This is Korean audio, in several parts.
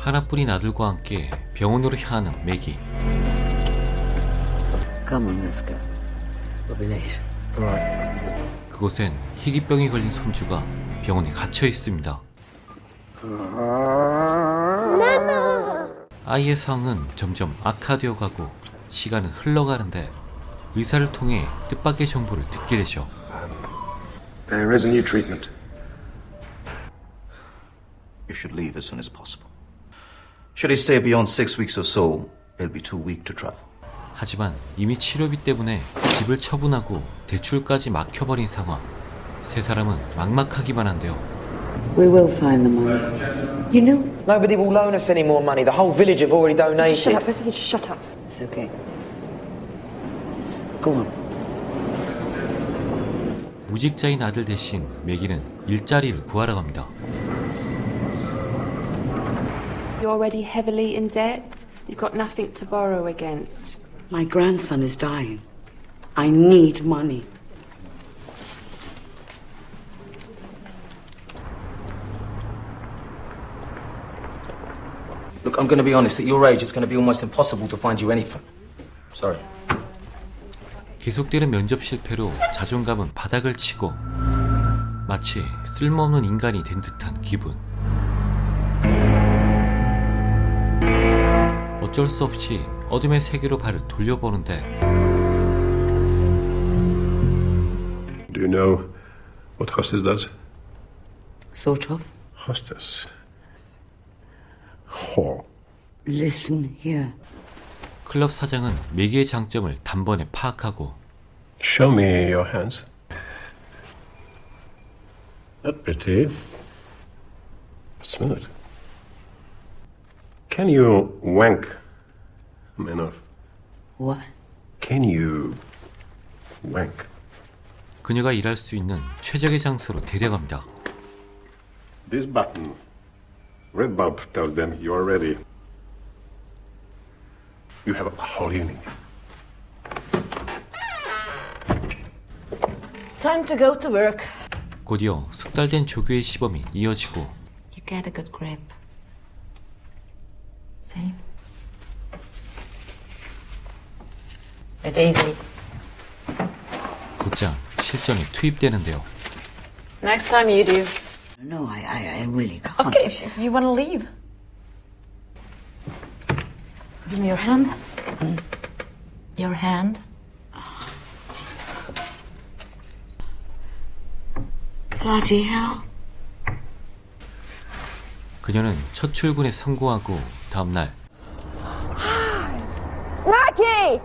하나뿐인 아들과 함께 병원으로 향하는 매기. Come on, let's go. We'll be late. Right. 그곳엔 희귀병이 걸린 손주가 병원에 갇혀 있습니다. 아이의 상황은 점점 악화되어 가고 시간은 흘러가는데 의사를 통해 뜻밖의 정보를 듣게 되죠. There is a new treatment. You should leave as soon as possible. Should he stay beyond six weeks or so, he'll be too weak to travel. 하지만 이미 치료비 때문에 집을 처분하고 대출까지 막혀버린 상황. 세 사람은 막막하기만 한데요. We will find the money. You knew? Nobody will loan us any more money. The whole village have already donated. Shut up, both of you, just shut up. It's okay. Yes, go on. 무직자인 아들 대신 매기는 일자리를 구하러 갑니다. You're already heavily in debt. You've got nothing to borrow against. My grandson is dying. I need money. Look, I'm going to be honest. At your age, it's going to be almost impossible to find you anything. Sorry. 계속되는 면접 실패로 자존감은 바닥을 치고 마치 쓸모없는 인간이 된 듯한 기분. 어쩔 수 없이 어둠의 세계로 발을 돌려보는데 Do you know what hostess does? Sort of. Hostess. Whore. Listen here. 클럽 사장은 매기의 장점을 단번에 파악하고 Show me your hands. Not pretty. But smooth. Can you wank, Menov? What? Can you wank? 그녀가 일할 수 있는 최적의 장소로 데려갑니다. This button, red bulb, tells them you are ready. You have a whole evening. Time to go to work. 곧이어 숙달된 조교의 시범이 이어지고 You get a good grip. See? Easy. 곧장 실전에 투입되는데요. Next time you do. No, I, I, I really can't. Okay, if, you want to leave. Give me your hand. Your hand. Bloody hell. 그녀는 첫 출근에 성공하고 다음날 Maggie!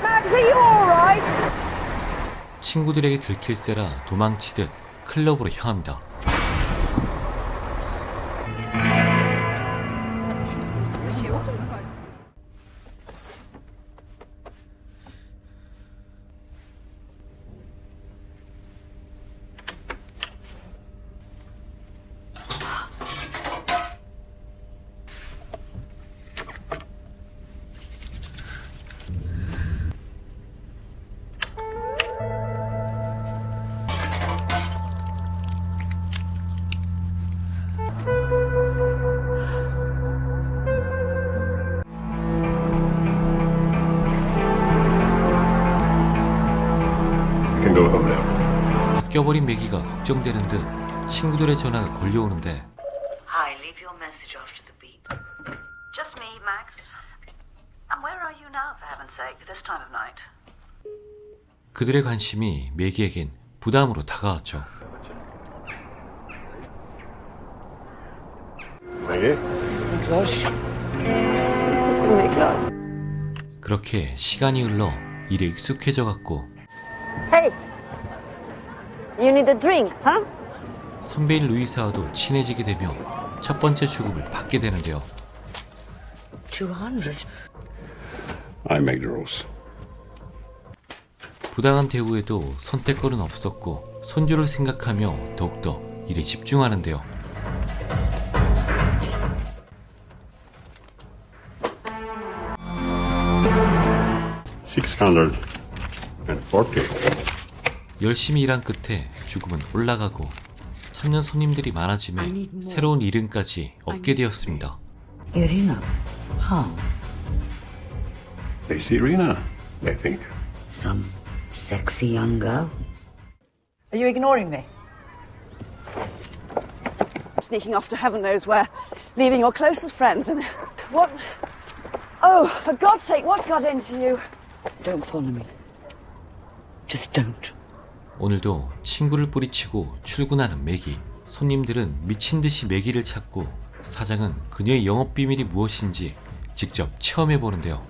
Max, are you alright? 친구들에게 들킬세라 도망치듯 클럽으로 향합니다. 바뀌어버린 매기가 걱정되는 듯 친구들의 전화가 걸려오는데 Hi, leave your message after the beep. Just me, Max. And where are you now, for heaven's sake, this time of night? 그들의 관심이 매기에겐 부담으로 다가왔죠. Maggie? 그렇게 시간이 흘러 일에 익숙해져 갔고 Hey! You need a drink, huh? 선배인 루이사와도 친해지게 되며 첫 번째 주급을 받게 되는데요. 200. I make the rules. 부당한 대우에도 선택권은 없었고 손주를 생각하며 더욱더 일에 집중하는데요. Six hundred and forty. 열심히 일한 끝에 주급은 올라가고 찾는 손님들이 많아짐에 새로운 이름까지 얻게 되었습니다. Irina. How? They see Rena, I think. Some sexy young girl. Are you ignoring me? Sneaking off to heaven knows where, leaving your closest friends and. What? Oh, for God's sake, what's got into you? Don't follow me. Just don't. 오늘도 친구를 뿌리치고 출근하는 매기. 손님들은 미친 듯이 매기를 찾고 사장은 그녀의 영업 비밀이 무엇인지 직접 체험해 보는데요.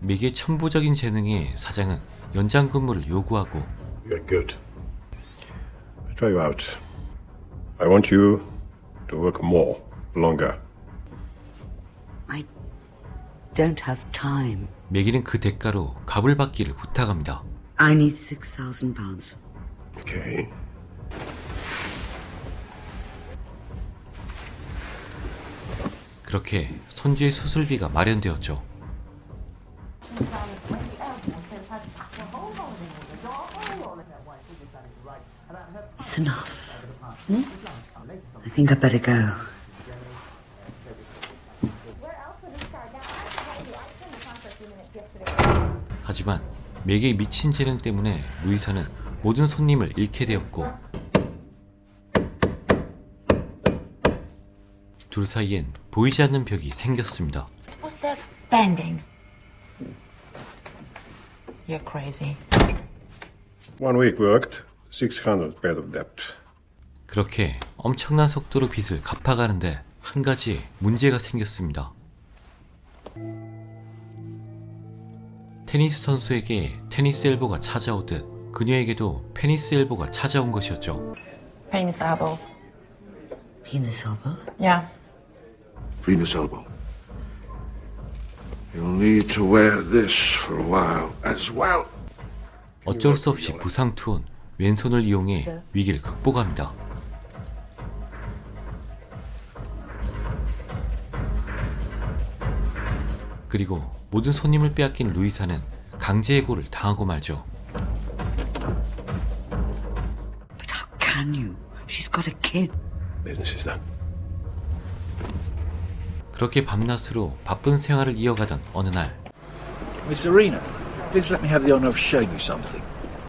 매기의 천부적인 재능에 사장은 연장 근무를 요구하고 You're good. I'll try you out. I want you to work more, longer. I don't have time. 매기는 그 대가로 값을 받기를 부탁합니다. I need six thousand pounds. Okay. 그렇게 손주의 수술비가 마련되었죠. It's enough. Hmm? I think I'd better go. 하지만 맥의 미친 재능 때문에 루이사는 모든 손님을 잃게 되었고 둘 사이엔 보이지 않는 벽이 생겼습니다. What's that banging? You're crazy. One week worked, 600 paid of debt. 그렇게 엄청난 속도로 빚을 갚아가는데 한 가지 문제가 생겼습니다. 테니스 선수에게 테니스 엘보가 찾아오듯 그녀에게도 페니스 엘보가 찾아온 것이었죠. Penis elbow. Penis elbow. Yeah. Venus elbow. You'll need to wear this for a while as well. 어쩔 수 없이 부상 투혼 왼손을 이용해 위기를 극복합니다. 그리고 모든 손님을 빼앗긴 루이사는 강제 해고를 당하고 말죠. But how can you? She's got a kid. Business is done. 그렇게 밤낮으로 바쁜 생활을 이어가던 어느 날 Miss Arena, please let me have the honor of showing you something.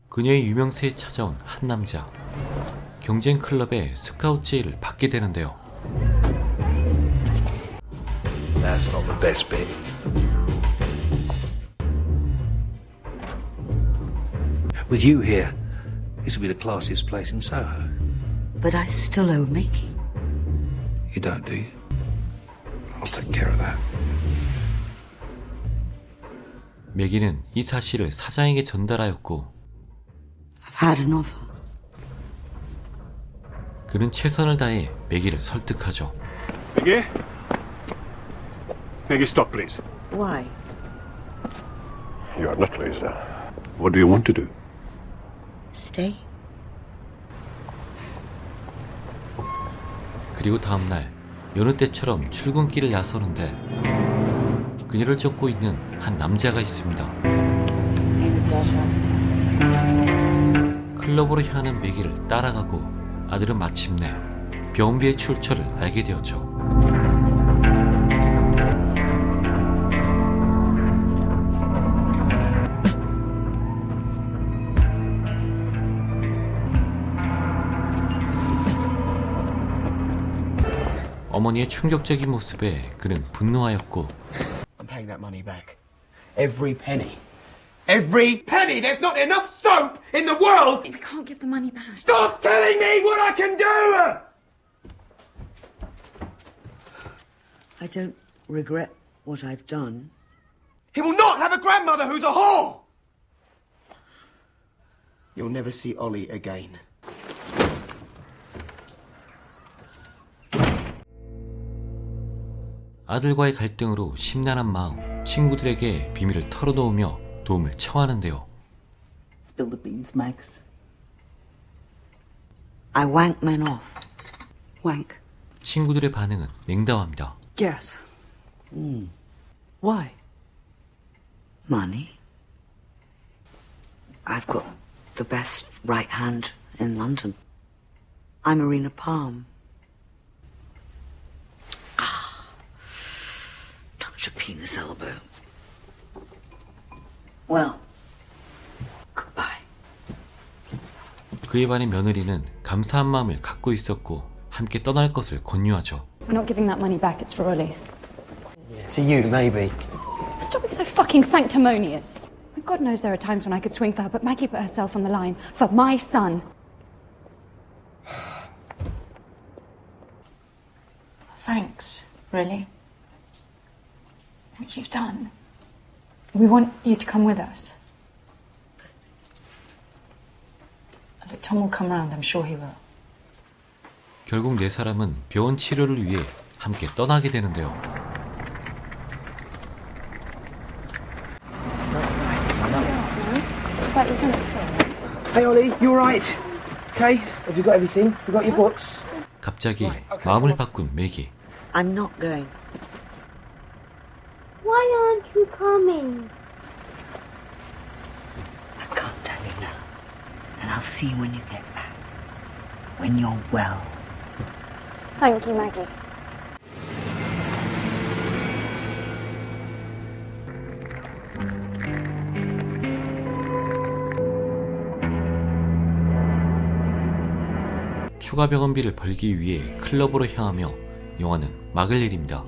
그녀의 유명세에 찾아온 한 남자 경쟁 클럽의 스카우트 제의를 받게 되는데요. That's not the best bit. With you here, this will be the classiest place in Soho. But I still owe Mickey. You don't, do you? I'll take care of that. 매기는 이 사실을 사장에게 전달하였고 I've had an offer. 그는 최선을 다해 매기를 설득하죠. Maggie? Maggie, stop, please. Why? You are not Lisa. What do you want to do? Stay? 그리고 다음 날 여느 때처럼 출근길을 나서는데 그녀를 쫓고 있는 한 남자가 있습니다. 클럽으로 향하는 매기를 따라가고 아들은 마침내 병비의 출처를 알게 되었죠. 어머니의 충격적인 모습에 그는 분노하였고 I'm paying that money back. Every penny. Every penny! There's not enough soap in the world! We can't give the money back. Stop telling me what I can do! I don't regret what I've done. He will not have a grandmother who's a whore! You'll never see Ollie again. 아들과의 갈등으로 심란한 마음, 친구들에게 비밀을 털어놓으며 도움을 청하는데요. Spill the beans, Max. I wank men off. Wank. 친구들의 반응은 냉담합니다. Yes. Hmm. Why? Money. I've got the best right hand in London. I'm Marina Palm. touch your penis elbow. Well, goodbye. 그에 반해 며느리는 감사한 마음을 갖고 있었고 함께 떠날 것을 권유하죠. We're not giving that money back, it's for Ollie. To you, maybe. Stop being so fucking sanctimonious. God knows there are times when I could swing for her, but Maggie put herself on the line for my son. Thanks, really. What you've done. We want you to come with us. Look, Tom will come round, I'm sure he will. 결국 네 사람은 병원 치료를 위해 함께 떠나게 되는데요. Hey, Ollie, you alright? Okay? Have you got everything? You got your books? 갑자기 마음을 바꾼 맥이 I'm not going. Why aren't you coming? I can't tell you now. And I'll see you when you get back. When you're well. Thank you, Maggie. 추가 병원비를 벌기 위해 클럽으로 향하며 영화는 막을 일입니다.